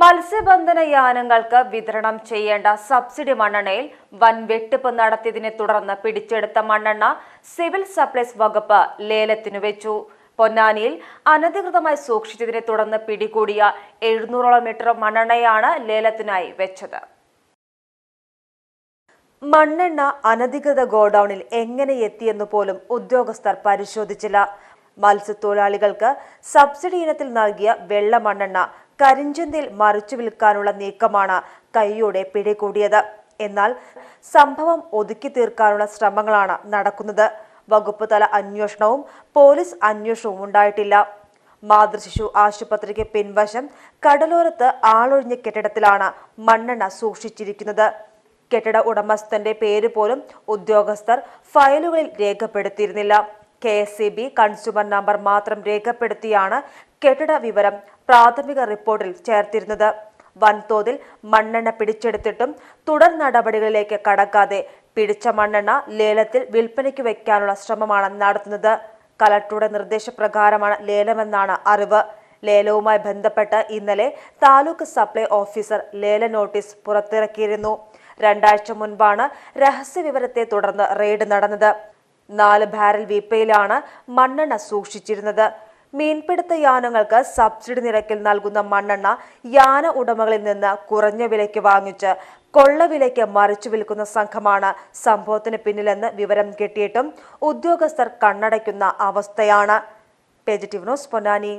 മത്സ്യബന്ധന യാനങ്ങൾക്ക് വിതരണം ചെയ്യേണ്ട സബ്സിഡി മണ്ണെണ്ണയിൽ വൻ വെട്ടിപ്പ് നടത്തിയതിനെ തുടർന്ന് പിടിച്ചെടുത്ത മണ്ണെണ്ണ സിവിൽ സപ്ലൈസ് വകുപ്പ് ലേലത്തിനു വെച്ചു. പൊന്നാനിയിൽ അനധികൃതമായി സൂക്ഷിച്ചതിനെ തുടർന്ന് പിടികൂടിയ എഴുന്നൂറോളം മീറ്റർ മണ്ണെണ്ണയാണ് ലേലത്തിനായി വെച്ചത്. മണ്ണെണ്ണ അനധികൃത ഗോഡൌണിൽ എങ്ങനെ എത്തിയെന്ന് പോലും ഉദ്യോഗസ്ഥർ പരിശോധിച്ചില്ല. മത്സ്യത്തൊഴിലാളികൾക്ക് സബ്സിഡി ഇനത്തിൽ നൽകിയ വെള്ള മണ്ണെണ്ണ കരിഞ്ചന്തയിൽ മറിച്ചു വിൽക്കാനുള്ള നീക്കമാണ് കൈയോടെ പിടികൂടിയത്. എന്നാൽ സംഭവം ഒതുക്കി തീർക്കാനുള്ള ശ്രമങ്ങളാണ് നടക്കുന്നത്. വകുപ്പ് തല അന്വേഷണവും പോലീസ് അന്വേഷണവും ഉണ്ടായിട്ടില്ല. മാതൃശിശു ആശുപത്രിക്ക് പിൻവശം കടലോരത്ത് ആളൊഴിഞ്ഞ കെട്ടിടത്തിലാണ് മണ്ണെണ്ണ സൂക്ഷിച്ചിരിക്കുന്നത്. കെട്ടിട ഉടമസ്ഥന്റെ പേര് പോലും ഉദ്യോഗസ്ഥർ ഫയലുകളിൽ രേഖപ്പെടുത്തിയിരുന്നില്ല. K S C B consumer number മാത്രം രേഖപ്പെടുത്തിയാണ് കെട്ടിട വിവരം പ്രാഥമിക റിപ്പോർട്ടിൽ ചേർത്തിരുന്നത്. വൻതോതിൽ മണ്ണെണ്ണ പിടിച്ചെടുത്തിട്ടും തുടർ നടപടികളിലേക്ക് കടക്കാതെ പിടിച്ച മണ്ണെണ്ണ ലേലത്തിൽ വിൽപ്പനയ്ക്ക് വയ്ക്കാനുള്ള ശ്രമമാണ് നടത്തുന്നത്. കലക്ടറുടെ നിർദ്ദേശപ്രകാരമാണ് ലേലമെന്നാണ് അറിവ്. ലേലവുമായി ബന്ധപ്പെട്ട് ഇന്നലെ താലൂക്ക് സപ്ലൈ ഓഫീസർ ലേല നോട്ടീസ് പുറത്തിറക്കിയിരുന്നു. രണ്ടാഴ്ച മുൻപാണ് രഹസ്യവിവരത്തെ തുടർന്ന് റെയ്ഡ് നടന്നത്. നാല് ബാരൽ വീപ്പയിലാണ് മണ്ണെണ്ണ സൂക്ഷിച്ചിരുന്നത്. മീൻപിടുത്ത യാനങ്ങൾക്ക് സബ്സിഡി നിരക്കിൽ നൽകുന്ന മണ്ണെണ്ണ യാന ഉടമകളിൽ നിന്ന് കുറഞ്ഞ വിലയ്ക്ക് വാങ്ങിച്ച് കൊള്ളവിലയ്ക്ക് മറിച്ചു വിൽക്കുന്ന സംഘമാണ് സംഭവത്തിന് പിന്നിലെന്ന് വിവരം കിട്ടിയിട്ടും ഉദ്യോഗസ്ഥർ കണ്ണടയ്ക്കുന്ന അവസ്ഥയാണ്. ന്യൂസ് പൊന്നാനി.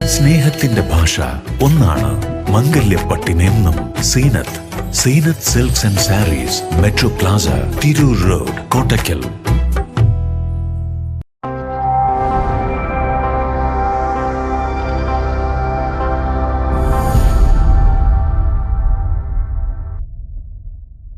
സ്നേഹത്തിന്റെ ഭാഷ ഒന്നാണ് മംഗല്യപ്പട്ടിനെന്നും Seenath. Seenath silks and sarees metro plaza Tirur road Kottakkal.